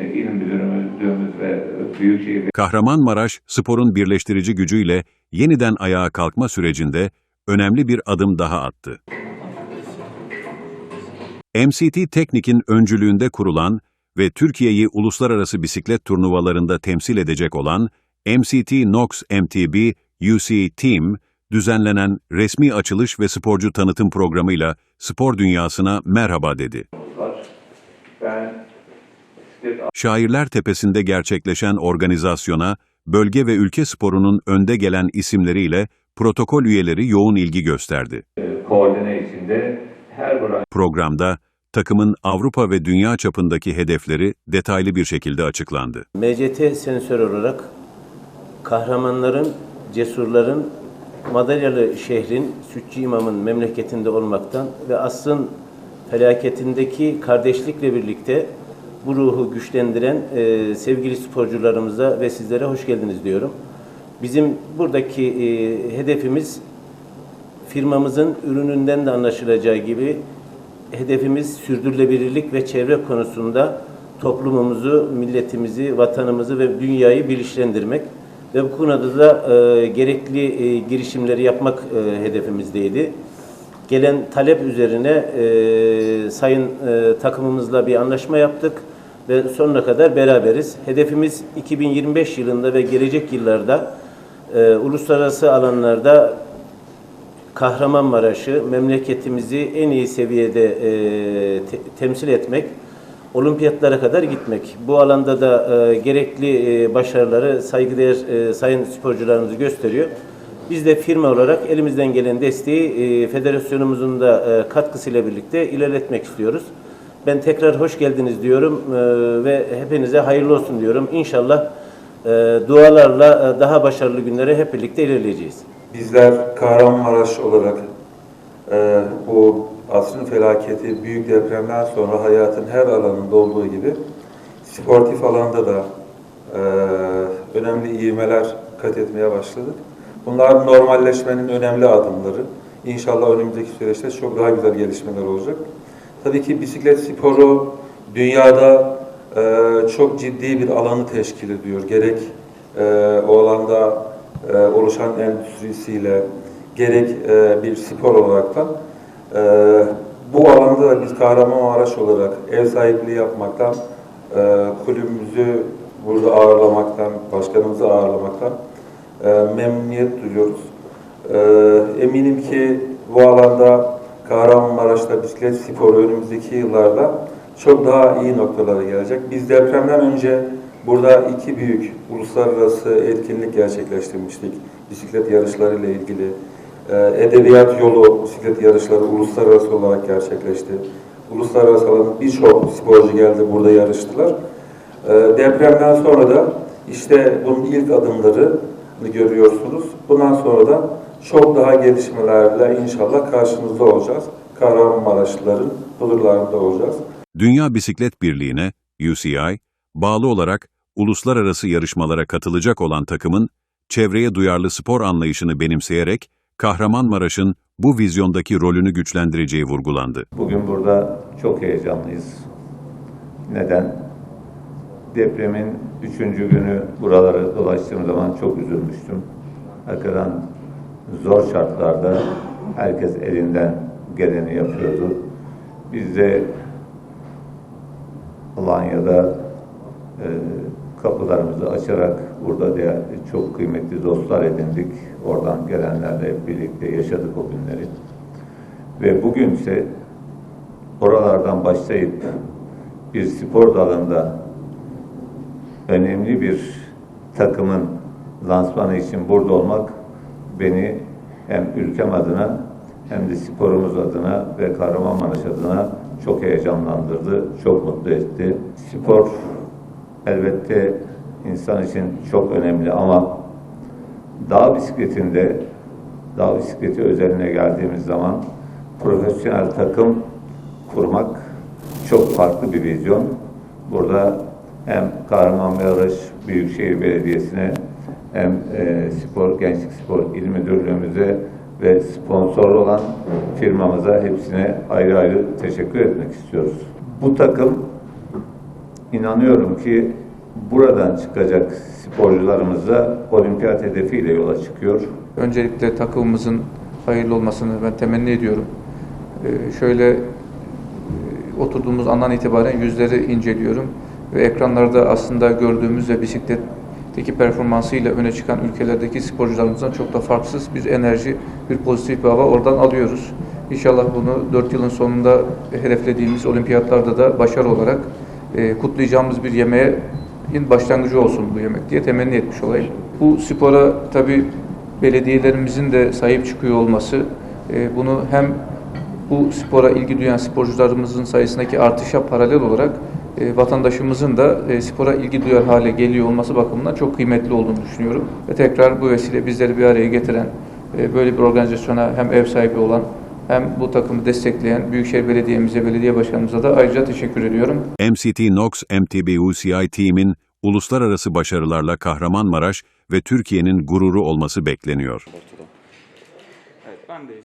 e, İl Büyükşehir Kahramanmaraş, sporun birleştirici gücüyle yeniden ayağa kalkma sürecinde önemli bir adım daha attı. MCT Teknik'in öncülüğünde kurulan ve Türkiye'yi uluslararası bisiklet turnuvalarında temsil edecek olan MCT Nox MTB UC Team, düzenlenen resmi açılış ve sporcu tanıtım programıyla spor dünyasına merhaba dedi. Şairler Tepesi'nde gerçekleşen organizasyona, bölge ve ülke sporunun önde gelen isimleriyle protokol üyeleri yoğun ilgi gösterdi. koordine içinde her branş Programda, takımın Avrupa ve dünya çapındaki hedefleri detaylı bir şekilde açıklandı. MCT sensör olarak kahramanların, cesurların, madalyalı şehrin, Sütçü İmam'ın memleketinde olmaktan ve asrın felaketindeki kardeşlikle birlikte bu ruhu güçlendiren e, sevgili sporcularımıza ve sizlere hoş geldiniz diyorum. Bizim buradaki e, hedefimiz firmamızın ürününden de anlaşılacağı gibi hedefimiz sürdürülebilirlik ve çevre konusunda toplumumuzu, milletimizi, vatanımızı ve dünyayı bilinçlendirmek ve bu konuda da e, gerekli e, girişimleri yapmak e, hedefimizdeydi. Gelen talep üzerine e, sayın e, takımımızla bir anlaşma yaptık ve sonuna kadar beraberiz. Hedefimiz 2025 yılında ve gelecek yıllarda e, uluslararası alanlarda Kahramanmaraş'ı, memleketimizi en iyi seviyede e, te- temsil etmek, olimpiyatlara kadar gitmek. Bu alanda da e, gerekli e, başarıları saygıdeğer e, sayın sporcularımız gösteriyor. Biz de firma olarak elimizden gelen desteği e, federasyonumuzun da e, katkısıyla birlikte ilerletmek istiyoruz. Ben tekrar hoş geldiniz diyorum e, ve hepinize hayırlı olsun diyorum. İnşallah e, dualarla e, daha başarılı günlere hep birlikte ilerleyeceğiz. Bizler Kahramanmaraş olarak bu asrın felaketi, büyük depremden sonra hayatın her alanında olduğu gibi sportif alanda da önemli ivmeler kat etmeye başladık. Bunlar normalleşmenin önemli adımları. İnşallah önümüzdeki süreçte çok daha güzel gelişmeler olacak. Tabii ki bisiklet sporu dünyada e, çok ciddi bir alanı teşkil ediyor. Gerek e, o alanda e, oluşan endüstrisiyle, gerek e, bir spor olaraktan e, bu alanda da biz Kahramanmaraş olarak ev sahipliği yapmaktan, e, kulübümüzü burada ağırlamaktan, başkanımızı ağırlamaktan e, memnuniyet duyuyoruz. E, eminim ki bu alanda Kahramanmaraş'ta bisiklet sporu önümüzdeki yıllarda çok daha iyi noktalara gelecek. Biz depremden önce burada iki büyük uluslararası etkinlik gerçekleştirmiştik. Bisiklet yarışları ile ilgili. Ee, Edebiyat yolu bisiklet yarışları uluslararası olarak gerçekleşti. Uluslararası alanda birçok sporcu geldi burada yarıştılar. Ee, Depremden sonra da işte bunun ilk adımları görüyorsunuz. Bundan sonra da çok daha gelişmelerle inşallah karşınızda olacağız. Kahramanmaraşlıların huzurlarında olacağız. Dünya Bisiklet Birliği'ne, UCI, bağlı olarak uluslararası yarışmalara katılacak olan takımın, çevreye duyarlı spor anlayışını benimseyerek Kahramanmaraş'ın bu vizyondaki rolünü güçlendireceği vurgulandı. Bugün burada çok heyecanlıyız. Neden? Depremin üçüncü günü buraları dolaştığım zaman çok üzülmüştüm. Hakikaten zor şartlarda herkes elinden geleni yapıyordu. Biz de Alanya'da e, kapılarımızı açarak burada da çok kıymetli dostlar edindik. Oradan gelenlerle hep birlikte yaşadık o günleri. Ve bugün ise oralardan başlayıp bir spor dalında önemli bir takımın lansmanı için burada olmak beni hem ülkem adına hem de sporumuz adına ve Kahramanmaraş adına çok heyecanlandırdı, çok mutlu etti. Spor elbette insan için çok önemli ama dağ bisikletinde, dağ bisikleti özeline geldiğimiz zaman profesyonel takım kurmak çok farklı bir vizyon. Burada hem Kahramanmaraş Büyükşehir Belediyesi'ne hem e, Spor Gençlik Spor İl Müdürlüğümüze ve sponsor olan firmamıza hepsine ayrı ayrı teşekkür etmek istiyoruz. Bu takım inanıyorum ki buradan çıkacak sporcularımız da olimpiyat hedefiyle yola çıkıyor. Öncelikle takımımızın hayırlı olmasını ben temenni ediyorum. Ee, şöyle e, oturduğumuz andan itibaren yüzleri inceliyorum ve ekranlarda aslında gördüğümüz ve bisikletteki performansıyla öne çıkan ülkelerdeki sporcularımızdan çok da farksız bir enerji, bir pozitif bir hava oradan alıyoruz. İnşallah bunu 4 yılın sonunda hedeflediğimiz olimpiyatlarda da başarı olarak e, kutlayacağımız bir yemeğe başlangıcı olsun bu yemek diye temenni etmiş olayım. Bu spora tabii belediyelerimizin de sahip çıkıyor olması e, bunu hem bu spora ilgi duyan sporcularımızın sayısındaki artışa paralel olarak e, vatandaşımızın da e, spora ilgi duyar hale geliyor olması bakımından çok kıymetli olduğunu düşünüyorum. Ve tekrar bu vesile bizleri bir araya getiren, e, böyle bir organizasyona hem ev sahibi olan hem bu takımı destekleyen Büyükşehir Belediye'mize, belediye başkanımıza da ayrıca teşekkür ediyorum. MCT Nox MTB UCI Team'in uluslararası başarılarla Kahramanmaraş ve Türkiye'nin gururu olması bekleniyor. Evet ben de